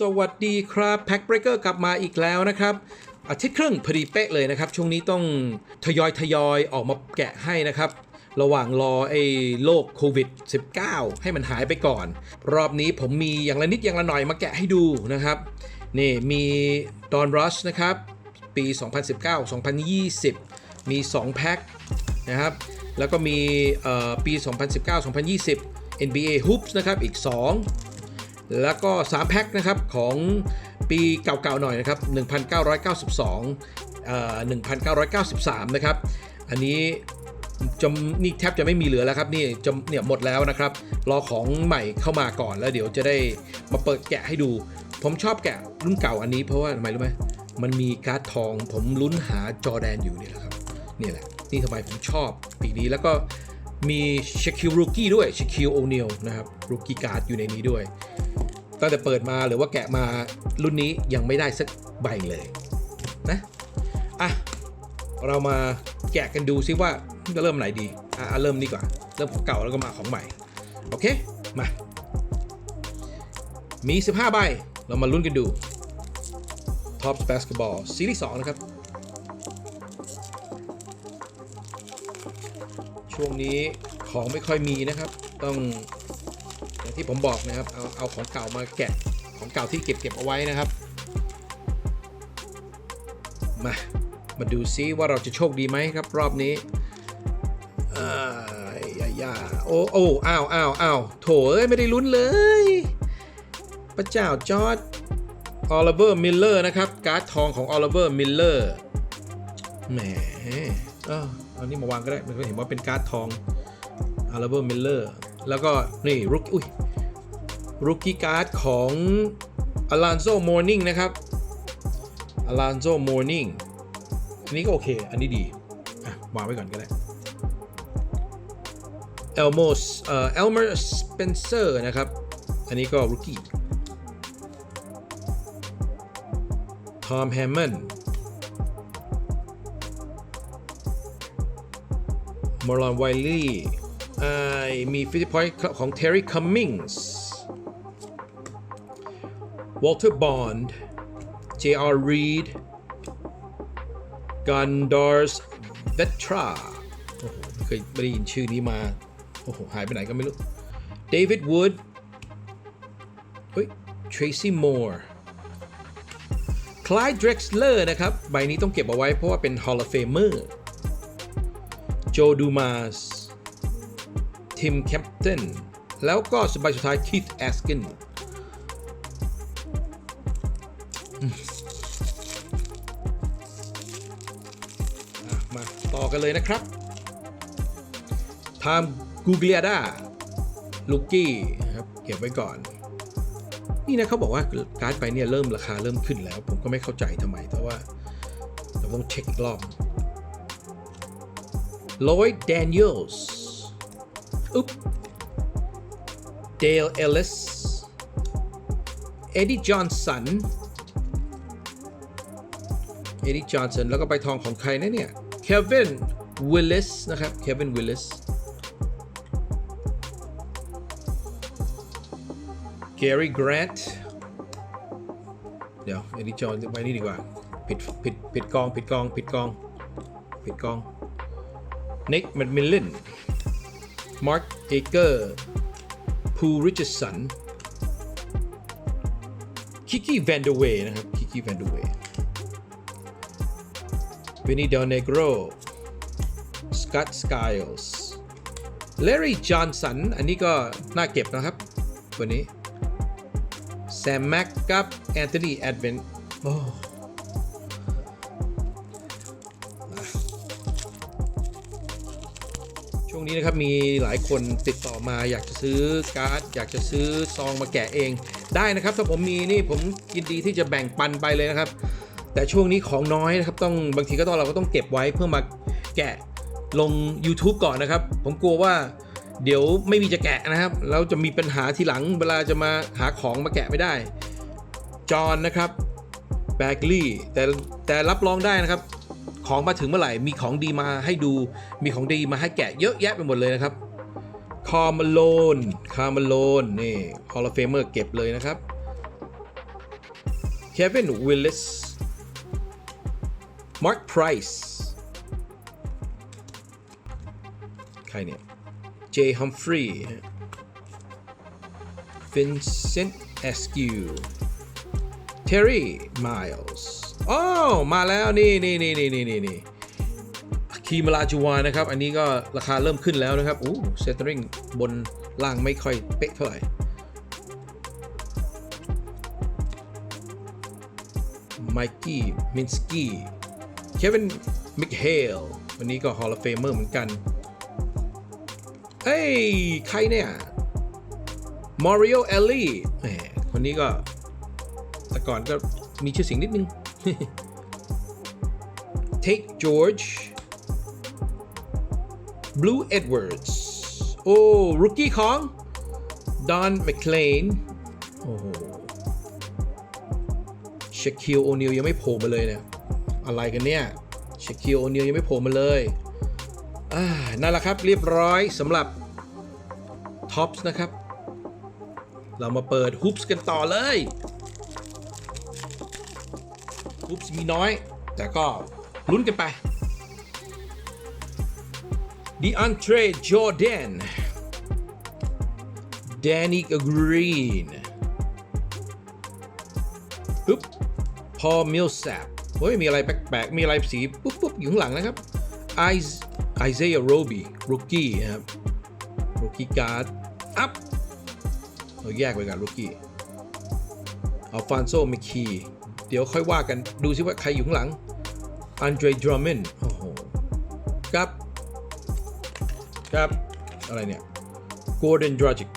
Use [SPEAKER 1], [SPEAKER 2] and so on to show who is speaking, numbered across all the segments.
[SPEAKER 1] สวัสดีครับแพ็คเบรกเกอร์กลับมาอีกแล้วนะครับ อาทิตย์ครึ่งพอดีเป๊ะเลยนะครับ ช่วงนี้ต้องทยอยทยอยออกมาแกะให้นะครับ ระหว่างรอไอ้โรคโควิด -19 ให้มันหายไปก่อน รอบนี้ผมมีอย่างละนิดอย่างละหน่อยมาแกะให้ดูนะครับ นี่มีดอนรัชนะครับ ปี 2019-2020 มี 2 แพ็คนะครับ แล้วก็มีเอ่อปี 2019-2020 NBA Hoops นะครับอีก 2 แล้วก็ 3 แพ็คนะครับของปีเก่าๆหน่อยนะครับ 1992เอ่อ1993 นะครับ อันนี้จะนี่แทบจะไม่มีเหลือแล้วครับนี่จะเนี่ยหมดแล้วนะครับ รอของใหม่เข้ามาก่อนแล้วเดี๋ยวจะได้มาเปิดแกะให้ดู ผมชอบแกะรุ่นเก่าอันนี้เพราะว่าทำไมรู้ไหมมันมีการ์ดทองผมลุ้นหาจอแดนอยู่นี่แหละครับนี่แหละนี่ทำไมผมชอบปีนี้แล้วก็ มีเชคิลรูกี้ด้วยเชคิลโอเนลนะครับรูกี้การ์ดอยู่ในนี้ด้วย ตั้งแต่เปิดมาหรือว่าแกะมารุ่นนี้ยังไม่ได้สักใบเลยนะอะเรามาแกะกันดูซิว่าจะเริ่มไหนดี อะอะเริ่มนี่ก่อนเริ่มของเก่าแล้วก็มาของใหม่ โอเค มา มี 15 ใบ เรามาลุ้นกันดู Top Basketball ซีรีส์2นะครับ ช่วงนี้ของไม่ค่อยมีนะครับ ต้องอย่างที่ผมบอกนะครับ เอาเอาของเก่ามาแกะของเก่าที่เก็บเก็บเอาไว้นะครับ มา มาดูซิว่าเราจะโชคดีไหมครับ รอบนี้อ่ายายาโอ้โอ้อ้าวอ้าวอ้าวโถเอ้ยไม่ได้ลุ้นเลย พระเจ้าจอร์ดออลิเวอร์มิลเลอร์นะครับ การ์ดทองของออลิเวอร์มิลเลอร์แหม เอานี่มาวางก็ได้ มันก็เห็นว่าเป็นการ์ดทองอาร์เบอร์มิลเลอร์แล้วก็นี่รุกอุ้ยรุกี้การ์ดของอลานโซมอร์นิ่งนะครับอลานโซมอร์นิ่งอันนี้ก็โอเค อันนี้ดีวางไว้ก่อนก็ได้เอลโมสเอ่อเอลเมอร์สเปนเซอร์นะครับ อันนี้ก็รุกี้ทอมแฮมมอน มอร์ลอนไวลี่มีฟิ t พอยต์ของ Terry Cummings Walter Bond J.R. Reed Gandars Vetra โอ้โหไม่เคยไม่ได้ยินชื่อนี้มา โอ้โห หายไปไหนก็ไม่รู้ David Wood เฮ้ย Tracy Moore Clyde Drexler นะครับ ใบนี้ต้องเก็บเอาไว้เพราะว่าเป็น Hall of Famer โจ ดูมาสทิมแคมป์ตันแล้วก็สบายสุดท้ายคีธแอสกินมาต่อกันเลยนะครับทามกูเกียดาลูกี้ครับเก็บไว้ก่อน นี่นะเขาบอกว่าการ์ดไปเนี่ยเริ่มราคาเริ่มขึ้นแล้ว ผมก็ไม่เข้าใจทำไมแต่ว่าเราต้องเช็คอีกรอบ Lloyd Daniels อุ๊บ Dale Ellis Eddie Johnson Eddie Johnson แล้วก็ไปทองของใครนะเนี่ย Kevin Willis นะครับ Kevin Willis Gary Grant เดี๋ยว Eddie Johnson ไว้นี่ดีกว่า ผิดผิดผิดกอง ผิดกอง ผิดกอง ผิดกอง นิกแมดมิลลินมาร์คเอเกอร์พูริชสันคิกี้แวนเดเวย์นะครับคิกี้แวนเดเววินนี่เดลเนโกรสกัตสกายลส์เลอรีจอห์นสันอันนี้ก็น่าเก็บนะครับตัวนี้แซมแม็กกับแอนโทนีแอดเวนโอ้ งนี้นะครับมีหลายคนติดต่อมาอยากจะซื้อการ์ดอยากจะซื้อซองมาแกะเอง ได้นะครับถ้าผมมีนี่ผมยินดีที่จะแบ่งปันไปเลยนะครับ แต่ช่วงนี้ของน้อยนะครับต้องบางทีก็ต้องเราก็ต้องเก็บไว้เพื่อมาแกะลง YouTube ก่อนนะครับ ผมกลัวว่าเดี๋ยวไม่มีจะแกะนะครับแล้วจะมีปัญหาทีหลังเวลาจะมาหาของมาแกะไม่ได้จอห์นนะครับแบกลี่แต่แต่รับรองได้นะครับ ของมาถึงเมื่อไหร่มีของดีมาให้ดู มีของดีมาให้แกะเยอะแยะไปหมดเลยนะครับคาร์มโลนคาร์มโลนนี่ฮอลล์เฟเมอร์เก็บเลยนะครับ Kevin Willis Mark Price ใครเนี่ย Jay Humphrey Vincent Askew Terry Miles อ๋อมาแล้วนี่นี่นี่นี่นี่นี่นี่คีมาลาจูวานะครับ อันนี้ก็ราคาเริ่มขึ้นแล้วนะครับอู้เซตริงบนล่างไม่ค่อยเป๊ะเท่าไหร่ไมกี้มินสกี้เควินมิคเฮลวันนี้ก็ Hall of Famer เหมือนกัน เอ้ย ใครเนี่ยมอริโอเอลลี่คนนี้ก็แต่ก่อนก็มีชื่อเสียงนิดนึง Take George Blue Edwards โอ้รุกกี้ของ Don McLean โอ้โหเชคิลโอนิลยังไม่โผล่มาเลยเนี่ย อะไรกันเนี่ยเชคคิลโอนิลยังไม่โผล่มาเลยอ่านั่นแหละครับเรียบร้อยสำหรับท็อปส์นะครับ เรามาเปิดฮุปส์กันต่อเลย ฮุปมีน้อย แต่ก็ลุ้นกันไป DeAndre Jordan Danny Green ปึ๊บพอมิลแซปเฮ้ย มีอะไรแปลกๆ มีอะไรสีปุ๊บปุ๊บอยู่ข้างหลังนะครับไอซ์ไอเซียโรบีรูกี้นะครับรูกี้การ์ดอัพเราแยกไปกันรูกี้อัลฟานโซมิคี เดี๋ยวค่อยว่ากันดูซิว่าใครอยู่ข้างหลังอันเดรดร m มินโอ้โหกับกับ อะไรเนี่ย Gordon Dragic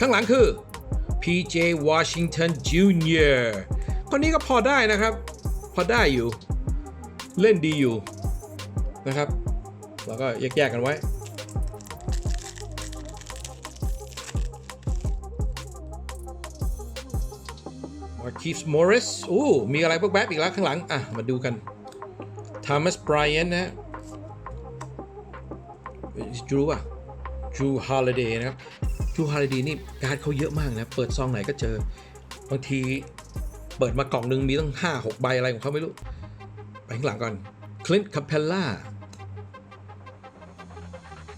[SPEAKER 1] ข้างหลังคือ PJ Washington Jr. คนนี้ก็พอได้นะครับ พอได้อยู่ เล่นดีอยู่นะครับแล้วก็แยกๆกันไว้ Marquise Morris โอ้มีอะไรพวกแบ๊บอีกแล้วข้างหลัง อะ มาดูกัน Thomas Bryant นะฮะ Drew อะ Drew Holiday นะครับ Drew Holiday นี่การ์ดเขาเยอะมากนะ เปิดซองไหนก็เจอ บางทีเปิดมากล่องหนึ่งมีตั้ง 5 6 ใบอะไรของเขาไม่รู้ ไปข้างหลังก่อน Clint Capella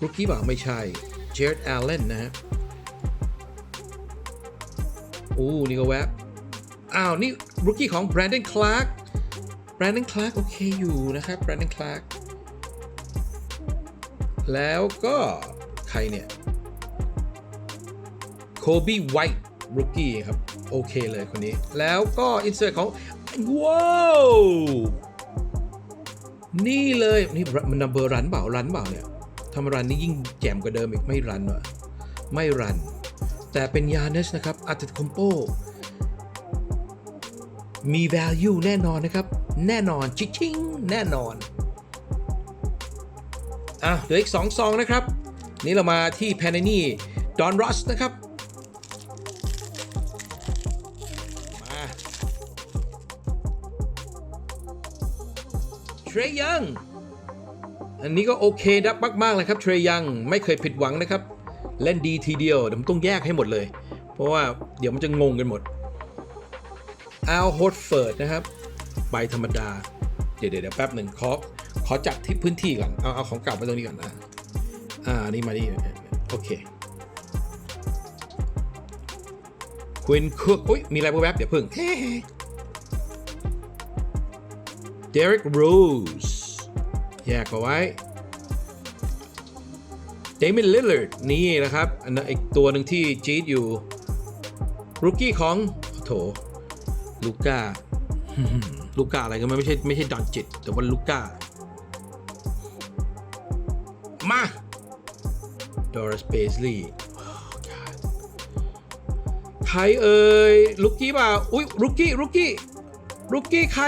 [SPEAKER 1] รุกกี้บ่าไม่ใช่ Jared Allen นะฮะอู้นี่ก็แวบ อ้าวนี่รุกกี้ของ Brandon Clark Brandon Clark โอเคอยู่นะครับ Brandon Clark แล้วก็ใครเนี่ยโคบี้ไวท์รุกกี้ครับ โอเคเลยคนนี้ แล้วก็อินเสิร์ตของ ว้าว นี่เลย นี่มันนัมเบอร์รันเปล่ารันเปล่าเนี่ยทำรันนี่ยิ่งแจ่มกว่าเดิมอีกไม่รันวะไม่รัน แต่เป็นยาเนสนะครับอัตคอมโป มี value แน่นอนนะครับ แน่นอนชิงแน่นอนอะเหลืออีก2ซองนะครับ นี่เรามาที่แพนนี่ดอนรอสนะครับมาเทรยัง อันนี้ก็โอเคดับมากๆเลยครับเทรยังไม่เคยผิดหวังนะครับ เล่นดีทีเดียวเดี๋ยวผมต้องแยกให้หมดเลย เพราะว่าเดี๋ยวมันจะงงกันหมด อัลโฮดเฟิร์ดนะครับใบธรรมดา เดี๋ยวเดี๋ยวแป๊บหนึ่งขอขอจัดที่พื้นที่ก่อน เอาเอาของเก่าไปตรงนี้ก่อนอ่าอ่านี่มานี่โอเคควินคุกอุ้ยมีอะไรแวบเดี๋ยวพิ่งเดริกโรสแยกเอาไว้เดมินลิลเลอร์นี่นะครับอันนั้นอีกตัวหนึ่งที่จี๊ดอยู่รุกกี้ของโถ ลูก้าลูก้าอะไรกันไม่ใช่ไม่ใช่ดอนจิต แต่ว่าลูก้า มาดอรัสเบสลีย์ใครเอ่ยลูกี้ป่าอุ้ยลูกี้ลูกี้ลูกี้ใคร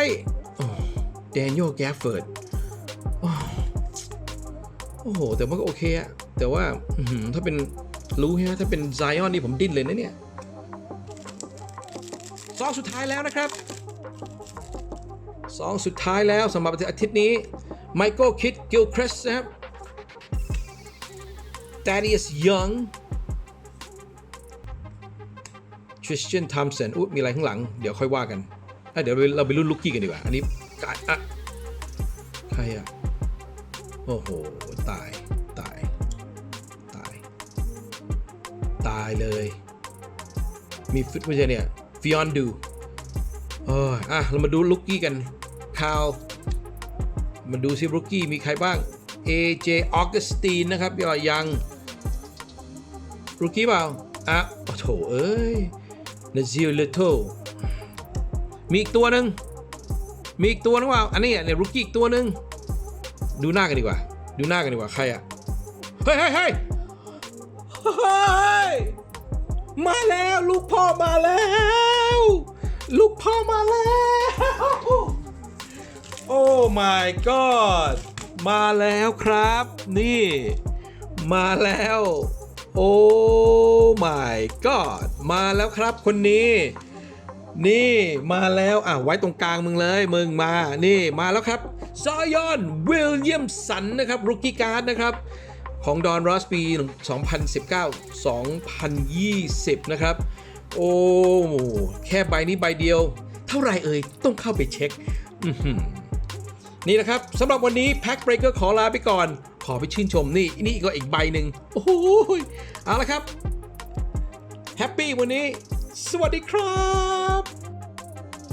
[SPEAKER 1] แดเนียลแกฟเฟิร์ดโอ้โห แต่ว่าก็โอเคอะแต่ว่าถ้าเป็นรู้ใช่ไหมถ้าเป็นไซออนนี่ผมดิ้นเลยนะเนี่ย ซองสุดท้ายแล้วนะครับซองสุดท้ายแล้วสำหรับอาทิตย์นี้ไมเคิลคิดกิลคริสนะครับ Thaddeus Young Tristan Thompson อุ๊มีอะไรข้างหลัง เดี๋ยวค่อยว่ากัน เดี๋ยวเราไปรุ่นลูกกี้กันดีกว่า อันนี้กายอะใครอะโอ้โห ตาย ตาย ตาย ตายเลย มีฟิตไม่ใช่เนี่ย ฟิออนดูเอออะเรามาดูลูกกี้กันคาวมาดูซิลูกกี้มีใครบ้าง AJ Augustine นะครับยอยังลูกกี้เปล่าอะโอ้โถเอ้ย Nazir Little มีอีกตัวหนึ่งมีอีกตัวนึงเปล่าอันนี้เนี่ยลูกกี้อีกตัวหนึ่งดูหน้ากันดีกว่า ดูหน้ากันดีกว่าใครอะเฮ้ยเฮ้ยเฮ้ยเฮ้ยมาแล้วลูกพ่อมาแล้ว ลูกพ่อมาแล้ว โอ้ my god มาแล้วครับ นี่ มาแล้ว โอ้ my god มาแล้วครับคนนี้ นี่มาแล้วอะไว้ตรงกลางมึงเลย มึงมา นี่มาแล้วครับซายอนวิลเลียมสันนะครับรุกกี้การ์ดนะครับของดอนรอสปี 2019-2020 นะครับ โอ้ แค่ใบนี้ใบเดียว เท่าไรเอ่ย ต้องเข้าไปเช็ค นี่นะครับสำหรับวันนี้แพ็คเบรกเกอร์ขอลาไปก่อน ขอไปชื่นชมนี่ นี่ก็อีกใบหนึ่งโอ้โหเอาละครับ แฮปปี้วันนี้ สวัสดีครับ